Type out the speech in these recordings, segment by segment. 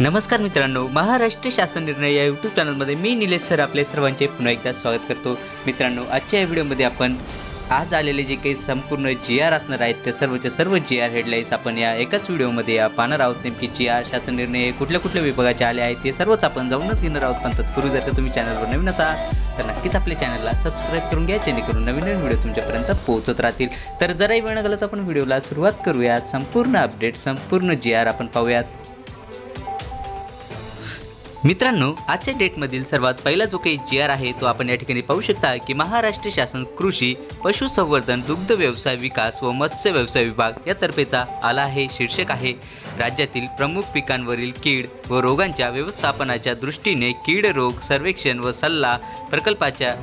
नमस्कार मित्रांनो महाराष्ट्र शासन निर्णय या यूट्यूब चॅनलमध्ये मी निलेश सर आपले सर्वांचे पुन्हा एकदा स्वागत करतो. मित्रांनो आजच्या या व्हिडिओमध्ये आपण आज आलेले जे काही संपूर्ण जी आर असणार आहेत त्या सर्वच सर्व जी आर हेडलाईन्स आपण या एकाच व्हिडिओमध्ये या पाहणार आहोत. नेमकी जी आर शासन निर्णय कुठल्या कुठल्या विभागाचे आले आहेत ते सर्वच आपण जाऊनच घेणार आहोत. पण तत्पूर्वी जर का तुम्ही चॅनलवर नवीन असाल तर नक्कीच आपल्या चॅनलला सबस्क्राईब करून घ्या जेणेकरून नवीन नवीन व्हिडिओ तुमच्यापर्यंत पोहोचत राहतील. तर जराही वेळ न तर आपण व्हिडिओला सुरुवात करूयात. संपूर्ण अपडेट संपूर्ण जी आर आपण पाहूयात. मित्रांनो आजच्या डेटमधील सर्वात पहिला जो काही जी आर आहे तो आपण या ठिकाणी पाहू शकता की महाराष्ट्र शासन कृषी पशुसंवर्धन दुग्ध व्यवसाय विकास व मत्स्य व्यवसाय विभाग या तर्फेचा आला आहे शीर्षक आहे. राज्यातील प्रमुख पिकांवरील कीड व रोगांच्या व्यवस्थापनाच्या दृष्टीने कीड रोग सर्वेक्षण व सल्ला प्रकल्पाच्या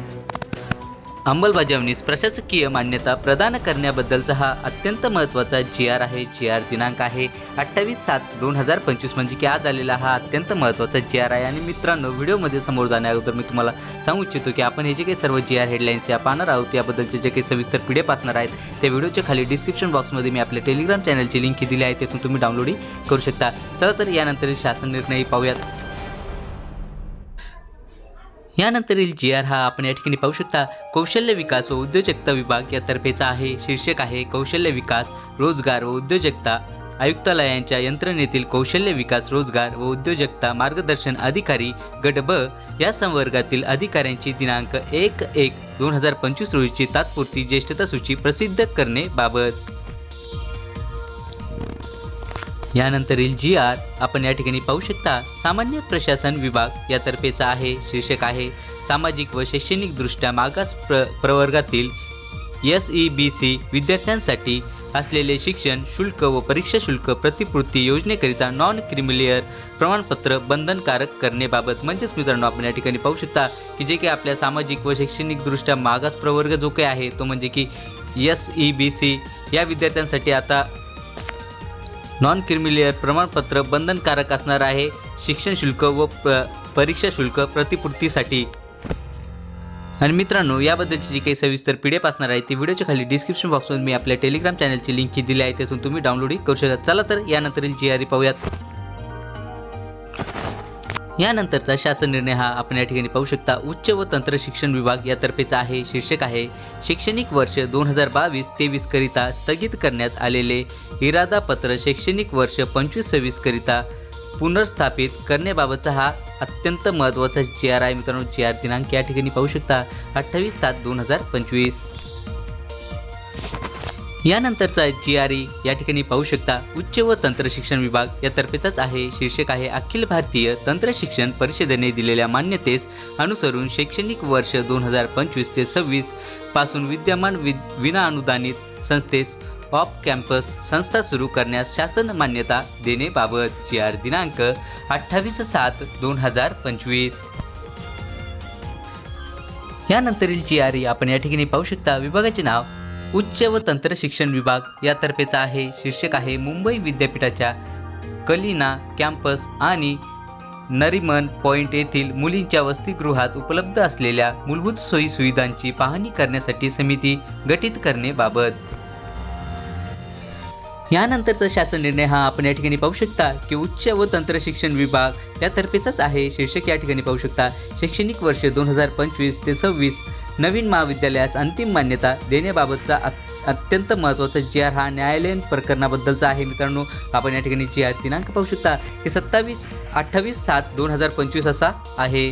अंमलबजावणीस प्रशासकीय मान्यता प्रदान करण्याबद्दलचा हा अत्यंत महत्त्वाचा जी आर आहे. जी आर दिनांक आहे अठ्ठावीस सात दोन हजार पंचवीस म्हणजे की आज आलेला हा अत्यंत महत्त्वाचा जी आर आहे. आणि मित्रांनो व्हिडिओमध्ये समोर जाण्याअगोदर मी तुम्हाला सांगू इच्छितो की आपण हे जे काही सर्व जी आर हेडलाईन्स या पाहणार आहोत याबद्दलचे जे काही सविस्तर पी डी असणार आहेत त्या व्हिडिओच्या खाली डिस्क्रिप्शन बॉक्समध्ये मी आपल्या टेलिग्राम चॅनलची लिंक दिली आहे तेथून तुम्ही डाउनलोडही करू शकता. चला तर यानंतर शासन निर्णय पाहूयात. यानंतरील जी आर हा आपण या ठिकाणी पाहू शकता कौशल्य विकास व उद्योजकता विभाग या तर्फेचा आहे. शीर्षक आहे कौशल्य विकास रोजगार व उद्योजकता. आयुक्तालयांच्या यंत्रणेतील कौशल्य विकास रोजगार व उद्योजकता मार्गदर्शन अधिकारी गट ब या संवर्गातील अधिकाऱ्यांची दिनांक एक एक दोन हजार पंचवीस रोजीची तात्पुरती ज्येष्ठता सूची प्रसिद्ध करणे बाबत. यानंतरील जी आर आपण या ठिकाणी पाहू शकता सामान्य प्रशासन विभाग यातर्फेचा आहे शीर्षक आहे. सामाजिक व शैक्षणिकदृष्ट्या मागास प्र प्रवर्गातील एस ई बी सी विद्यार्थ्यांसाठी असलेले शिक्षण शुल्क व परीक्षा शुल्क प्रतिपूर्ती योजनेकरिता नॉन क्रिमिलियर प्रमाणपत्र बंधनकारक करण्याबाबत म्हणजेच मित्रांनो आपण या ठिकाणी पाहू शकता की जे काही आपल्या सामाजिक व शैक्षणिकदृष्ट्या मागास प्रवर्ग जो काही आहे तो म्हणजे की एस ई बी सी या विद्यार्थ्यांसाठी आता नॉन क्रिमिलियर प्रमाणपत्र बंधनकारक असणार आहे. शिक्षण शुल्क व प परीक्षा शुल्क प्रतिपूर्तीसाठी. आणि मित्रांनो याबद्दलची जी काही सविस्तर पी डी एफ असणार आहे ती व्हिडिओच्या खाली डिस्क्रिप्शन बॉक्समध्ये मी आपल्या टेलिग्राम चॅनलची लिंक दिली आहे. त्यातून तुम्ही डाउनलोडही करू शकता. चला तर यानंतरील जी आर पाहूयात. यानंतरचा शासन निर्णय हा आपण या ठिकाणी पाहू शकता. उच्च व तंत्र शिक्षण विभाग यातर्फेचा आहे. शीर्षक आहे शैक्षणिक वर्ष दोन हजार बावीस तेवीस करिता स्थगित करण्यात आलेले इरादा पत्र शैक्षणिक वर्ष पंचवीस सव्वीस करिता पुनर्स्थापित करण्याबाबतचा हा अत्यंत महत्त्वाचा जी आर आहे मित्रांनो जी आर दिनांक या ठिकाणी पाहू शकता. अठ्ठावीस सात दोन हजार पंचवीस. यानंतरचा जी आर ई या ठिकाणी पाहू शकता उच्च व तंत्र शिक्षण विभाग यातर्फेचाच आहे. शीर्षक आहे अखिल भारतीय तंत्र शिक्षण परिषदेने दिलेल्या मान्यतेस अनुसरून शैक्षणिक वर्ष दोन हजार पंचवीस ते सव्वीसपासून विद्यमान वि विनाअनुदानित संस्थेस ऑफ कॅम्पस संस्था सुरू करण्यास शासन मान्यता देण्याबाबत जी आर दिनांक अठ्ठावीस सात दोन हजार पंचवीस. यानंतरील जी आर ई आपण या ठिकाणी पाहू शकता विभागाचे नाव उच्च व तंत्र शिक्षण विभाग यातर्फेचा आहे. शीर्षक आहे मुंबई विद्यापीठाच्या कलिना कॅम्पस आणि नरिमन पॉइंट येथील मुलींच्या वसतिगृहात उपलब्ध असलेल्या मूलभूत सोयी सुविधांची पाहणी करण्यासाठी समिती गठीत करण्याबाबत. यानंतरचा शासन निर्णय हा आपण या ठिकाणी पाहू शकता की उच्च व तंत्र शिक्षण विभाग यातर्फेचाच आहे. शीर्षक या ठिकाणी पाहू शकता शैक्षणिक वर्ष दोन हजार पंचवीस ते सव्वीस नवीन महाविद्यालयास अंतिम मान्यता देण्याबाबतचा अत्यंत महत्त्वाचा जी आर हा न्यायालयीन प्रकरणाबद्दलचा आहे. मित्रांनो आपण या ठिकाणी जी आर दिनांक पाहू शकता हे सत्तावीस अठ्ठावीस सात दोन हजार पंचवीस असा आहे.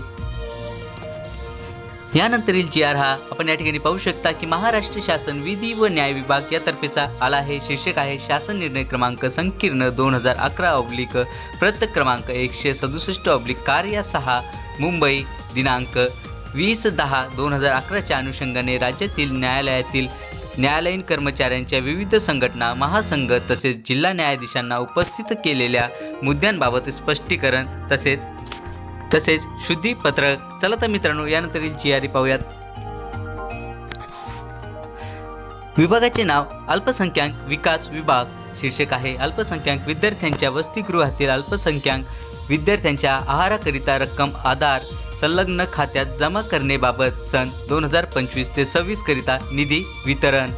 यानंतरील जी आर हा आपण या ठिकाणी पाहू शकता की महाराष्ट्र शासन विधी व न्याय विभाग यातर्फेचा आला आहे. शीर्षक आहे शासन निर्णय क्रमांक संकीर्ण दोन हजार अकरा ऑब्लिक प्रत क्रमांक एकशे सदुसष्ट ऑब्लिक कार्य सहा मुंबई दिनांक वीस दहा दोन हजार अकराच्या अनुषंगाने राज्यातील न्यायालयातील न्यायालयीन कर्मचाऱ्यांच्या विविध संघटना महासंघ तसेच जिल्हा न्यायाधीशांना उपस्थित केलेल्या मुद्द्यांबाबत स्पष्टीकरण तसेच तसेच शुद्धीपत्रक चला तर मित्रांनो यानंतरील जी आर पाहूयात. विभागाचे नाव अल्पसंख्याक विकास विभाग शीर्षक आहे. अल्पसंख्याक विद्यार्थ्यांच्या वसतिगृहातील अल्पसंख्याक विद्यार्थ्यांच्या आहाराकरिता रक्कम आधार संलग्न खात्यात जमा करण्याबाबत सन दोन हजार पंचवीस ते सव्वीस करिता निधी वितरण.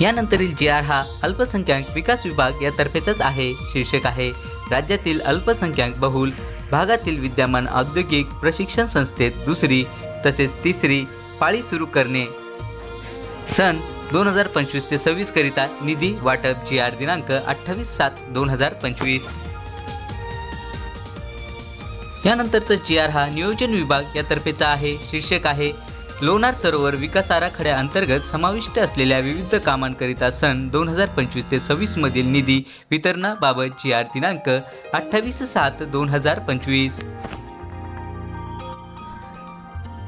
यानंतरील जी आर हा अल्पसंख्याक विकास विभाग यातर्फेच आहे शीर्षक आहे. राज्यातील अल्पसंख्याक बहुल भागातील विद्यमान औद्योगिक प्रशिक्षण संस्थेत दुसरी तसेच तिसरी पाळी सुरू करणे. सन दोन हजार पंचवीस ते सव्वीस करिता निधी वाटप जी आर दिनांक अठ्ठावीस सात दोन हजार पंचवीस. यानंतरचं जी आर हा नियोजन विभाग यातर्फेचा आहे शीर्षक आहे लोणार सरोवर विकास आराखड्या अंतर्गत समाविष्ट असलेल्या विविध कामांकरिता सन दोन हजार पंचवीस ते सव्वीस मधील निधी वितरणाबाबत जी आर दिनांक अठ्ठावीस सात दोन हजार पंचवीस.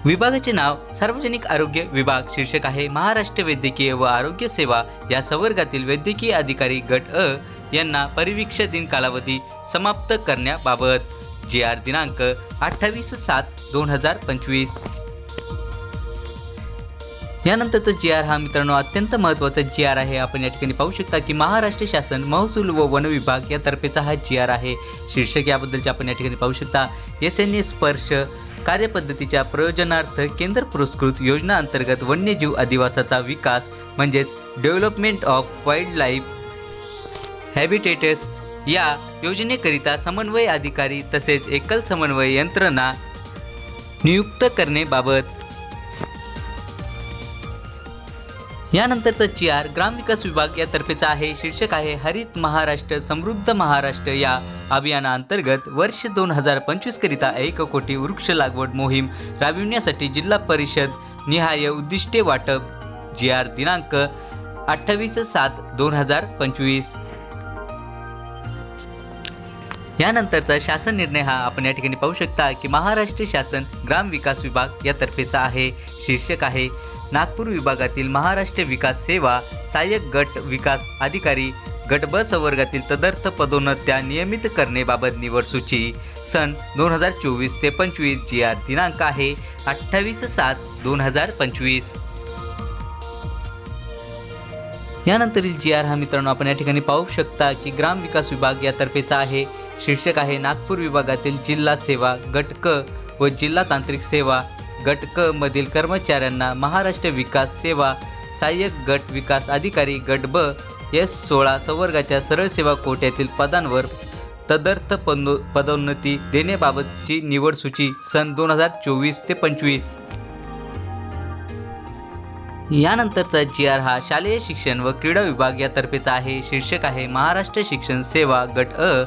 विभागाचे नाव सार्वजनिक आरोग्य विभाग शीर्षक आहे महाराष्ट्र वैद्यकीय व आरोग्य सेवा या संवर्गातील वैद्यकीय अधिकारी गट अ यांना परिवीक्षा दिन कालावधी समाप्त करण्याबाबत. जी आर दिनांक अठ्ठावीस सात दोन हजार पंचवीस. यानंतरचं जी आर हा मित्रांनो अत्यंत महत्त्वाचा जी आर आहे. आपण या ठिकाणी पाहू शकता की महाराष्ट्र शासन महसूल व वन विभाग यातर्फेचा हा जी आर आहे. शीर्षक याबद्दलचे आपण या ठिकाणी पाहू शकता. एस एन ए स्पर्श कार्यपद्धतीच्या प्रयोजनार्थ केंद्र पुरस्कृत योजना अंतर्गत वन्यजीव अधिवासाचा विकास म्हणजेच development of wild life habitats या योजनेकरिता समन्वय अधिकारी तसेच एकल समन्वय यंत्रणा नियुक्त करण्याबाबत. यानंतरचा जी आर ग्रामविकास विभाग यातर्फेचा आहे. शीर्षक आहे हरित महाराष्ट्र समृद्ध महाराष्ट्र या अभियानाअंतर्गत वर्ष दोन हजार पंचवीस करिता एक कोटी वृक्ष लागवड मोहीम राबविण्यासाठी जिल्हा परिषद निहाय उद्दिष्टे वाटप. जी आर दिनांक अठ्ठावीस सात दोन हजार पंचवीस. यानंतरचा शासन निर्णय हा आपण या ठिकाणी पाहू शकता की महाराष्ट्र शासन ग्राम विकास विभाग यातर्फेचा आहे. शीर्षक आहे नागपूर विभागातील महाराष्ट्र विकास सेवा सहाय्यक गट विकास अधिकारी गट ब संवर्गातील तदर्थ पदोन्नत्या नियमित करणेबाबत निवड सूची. सन दोन हजार चोवीस ते पंचवीस जी आर दिनांक आहे अठ्ठावीस सात दोन हजार पंचवीस. यानंतरील जी आर हा मित्रांनो आपण या ठिकाणी पाहू शकता की ग्राम विकास विभाग यातर्फेचा आहे. शीर्षक आहे नागपूर विभागातील जिल्हा सेवा गट क व जिल्हा तांत्रिक सेवा गट क मधील कर्मचाऱ्यांना महाराष्ट्र विकास सेवा सहाय्यक गट विकास अधिकारी गट ब एस सोळा संवर्गाच्या सरळ सेवा कोट्यातील पदांवर तदर्थ पदो पदोन्नती देण्याबाबतची निवड सूची सन दोन हजार चोवीस ते पंचवीस. यानंतरचा जी आर हा शालेय शिक्षण व क्रीडा विभाग यातर्फेचा आहे. शीर्षक आहे महाराष्ट्र शिक्षण सेवा गट अ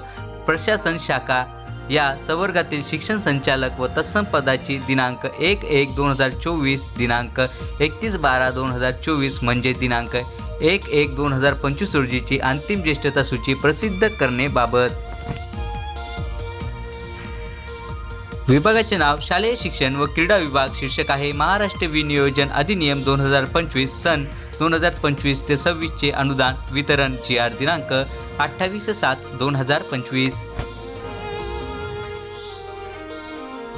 प्रशासन शाखा या संवर्गातील शिक्षण संचालक व तत्सम पदाची दिनांक एक एक दोन हजार चोवीस दिनांक एकतीस बारा दोन हजार चोवीस म्हणजे दिनांक एक एक दोन हजार पंचवीस रोजीची अंतिम ज्येष्ठता सूची प्रसिद्ध करणेबाबत विभागाचे नाव शालेय शिक्षण व क्रीडा विभाग शीर्षक आहे महाराष्ट्र विनियोजन अधिनियम दोन हजार पंचवीस सन दोन हजार पंचवीस ते सव्वीसचे अनुदान वितरण जी आर दिनांक अठ्ठावीस सात दोन हजार पंचवीस.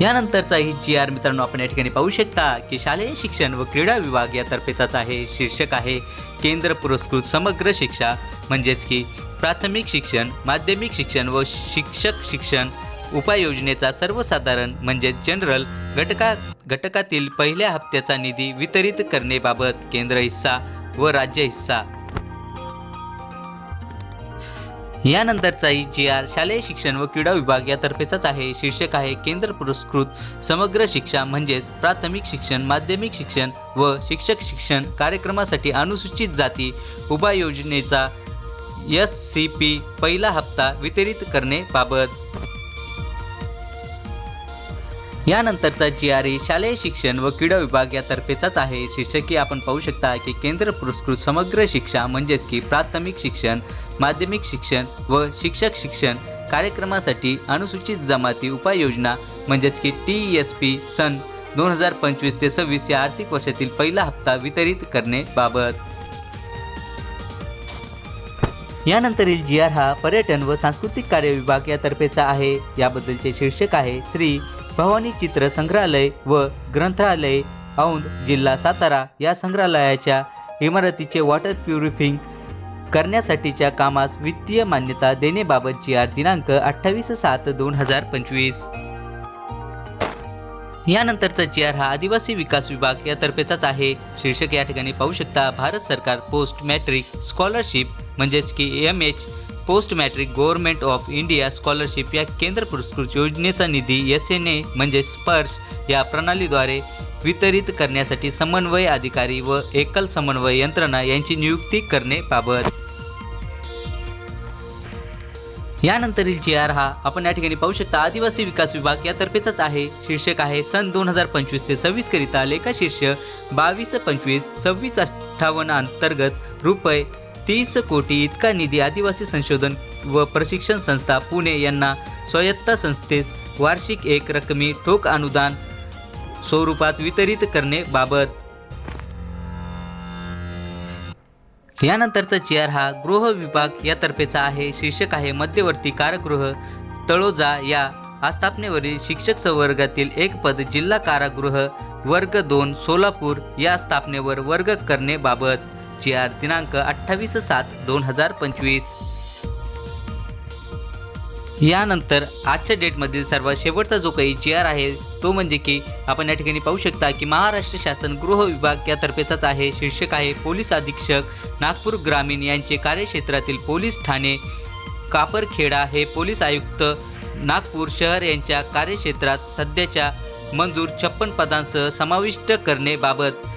यानंतरचाही जी आर मित्रांनो आपण या ठिकाणी पाहू शकता की शालेय शिक्षण व क्रीडा विभाग यातर्फेचाच आहे शीर्षक आहे केंद्र पुरस्कृत समग्र शिक्षा म्हणजेच की प्राथमिक शिक्षण माध्यमिक शिक्षण व शिक्षक शिक्षण उपाययोजनेचा सर्वसाधारण म्हणजे जनरल घटका घटकातील पहिल्या हप्त्याचा निधी वितरित करणेबाबत केंद्र हिस्सा व राज्य हिस्सा. यानंतरचाही जी आर शालेय शिक्षण व क्रीडा विभाग यातर्फेचाच आहे. शीर्षक आहे केंद्र पुरस्कृत समग्र शिक्षा म्हणजेच प्राथमिक शिक्षण माध्यमिक शिक्षण व शिक्षक शिक्षण कार्यक्रमासाठी अनुसूचित जाती उभा योजनेचा एस सी पी पहिला हप्ता वितरित करण्याबाबत यानंतरचा जी आर ए शालेय शिक्षण व क्रीडा विभाग यातर्फेचाच आहे. शीर्षकी आपण पाहू शकता की केंद्र पुरस्कृत समग्र शिक्षा म्हणजेच की प्राथमिक शिक्षण माध्यमिक शिक्षण व शिक्षक शिक्षण कार्यक्रमासाठी अनुसूचित जमाती उपाययोजना म्हणजेच की टी एस पी सन दोन हजार पंचवीस ते सव्वीस या आर्थिक वर्षातील पहिला हप्ता वितरित करण्याबाबत यानंतरील जी आर हा पर्यटन व सांस्कृतिक कार्य विभाग यातर्फेचा आहे. याबद्दलचे शीर्षक आहे श्री भवानी चित्र संग्रहालय व ग्रंथालय औंध जिल्हा सातारा या संग्रहालयाच्या इमारतीचे वॉटर प्युरिफिंग करण्यासाठीच्या कामास वित्तीय मान्यता देण्याबाबत जी आर दिनांक अठ्ठावीस सात दोन हजार पंचवीस. यानंतरचा जी आर हा आदिवासी विकास विभाग यातर्फेचाच आहे. शीर्षक या ठिकाणी पाहू शकता भारत सरकार पोस्ट मॅट्रिक स्कॉलरशिप म्हणजेच की M H post matric government of India scholarship या केंद्र पुरस्कृत योजनेचा निधी एस एन ए म्हणजे स्पर्श या प्रणालीद्वारे वितरित करण्यासाठी समन्वय अधिकारी व एकल समन्वय यंत्रणा यांची नियुक्ती करणे बाबत. यानंतरील जी आर हा आपण या ठिकाणी पाहू शकता आदिवासी विकास विभाग यातर्फेचाच आहे. शीर्षक आहे सन दोन हजार पंचवीस ते सव्वीस करिता लेखा शीर्ष बावीस पंचवीस सव्वीस अठ्ठावन्न अंतर्गत रुपये तीस कोटी इतका निधी आदिवासी संशोधन व प्रशिक्षण संस्था पुणे यांना स्वायत्ता संस्थेस वार्षिक एक रकमी ठोक अनुदान स्वरूपात वितरित करणे बाबत. यानंतरचा चेअर हा गृह विभाग यातर्फेचा आहे. शीर्षक आहे मध्यवर्ती कारागृह तळोजा या आस्थापनेवरील शिक्षक संवर्गातील एक पद जिल्हा कारागृह वर्ग दोन सोलापूर या स्थापनेवर वर्ग करणे बाबत. जी आर दिनांक अठ्ठावीस सात दोन हजार पंचवीस. यानंतर आजच्या डेटमधील सर्वात शेवटचा जो काही जी आर आहे तो म्हणजे की आपण या ठिकाणी पाहू शकता की महाराष्ट्र शासन गृह विभाग यातर्फेचाच आहे शीर्षक आहे पोलीस अधीक्षक नागपूर ग्रामीण यांचे कार्यक्षेत्रातील पोलीस ठाणे. कापरखेडा हे पोलीस आयुक्त नागपूर शहर यांच्या कार्यक्षेत्रात सध्याच्या मंजूर छप्पन पदांसह समाविष्ट करण्याबाबत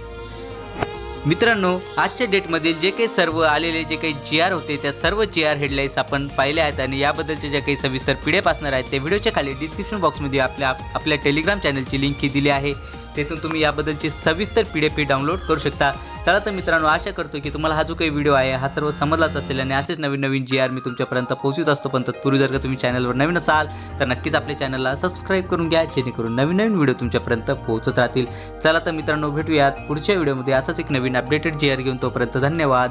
मित्रांनो आजच्या डेटमधील जे काही सर्व आलेले जे काही जी आर होते त्या सर्व जी आर हेडलाईन्स आपण पाहिले आहेत आणि याबद्दलचे ज्या काही सविस्तर पी डी असणार आहेत ते व्हिडिओच्या खाली डिस्क्रिप्शन बॉक्समध्ये आपल्या आपल्या टेलिग्राम चॅनलची लिंकही दिली आहे. तेथून तुम्ही याबद्दलची सविस्तर पी डी डाउनलोड करू शकता. चला तर मित्रांनो आशा करतो की तुम्हाला हा जो काही व्हिडिओ आहे हा सर्व समजलाच असेल आणि असेच नवीन नवीन जी आर मी तुमच्यापर्यंत पोहोचत असतो. पण तत्पूर्वी जर का तुम्ही चॅनलवर नवीन असाल तर नक्कीच आपल्या चॅनलला सबस्क्राईब करून घ्या जेणेकरून नवीन नवीन व्हिडिओ तुमच्यापर्यंत पोहोचत राहतील. चला तर मित्रांनो भेटूयात पुढच्या व्हिडिओमध्ये असाच एक नवीन अपडेटेड जी आर घेऊन तोपर्यंत धन्यवाद.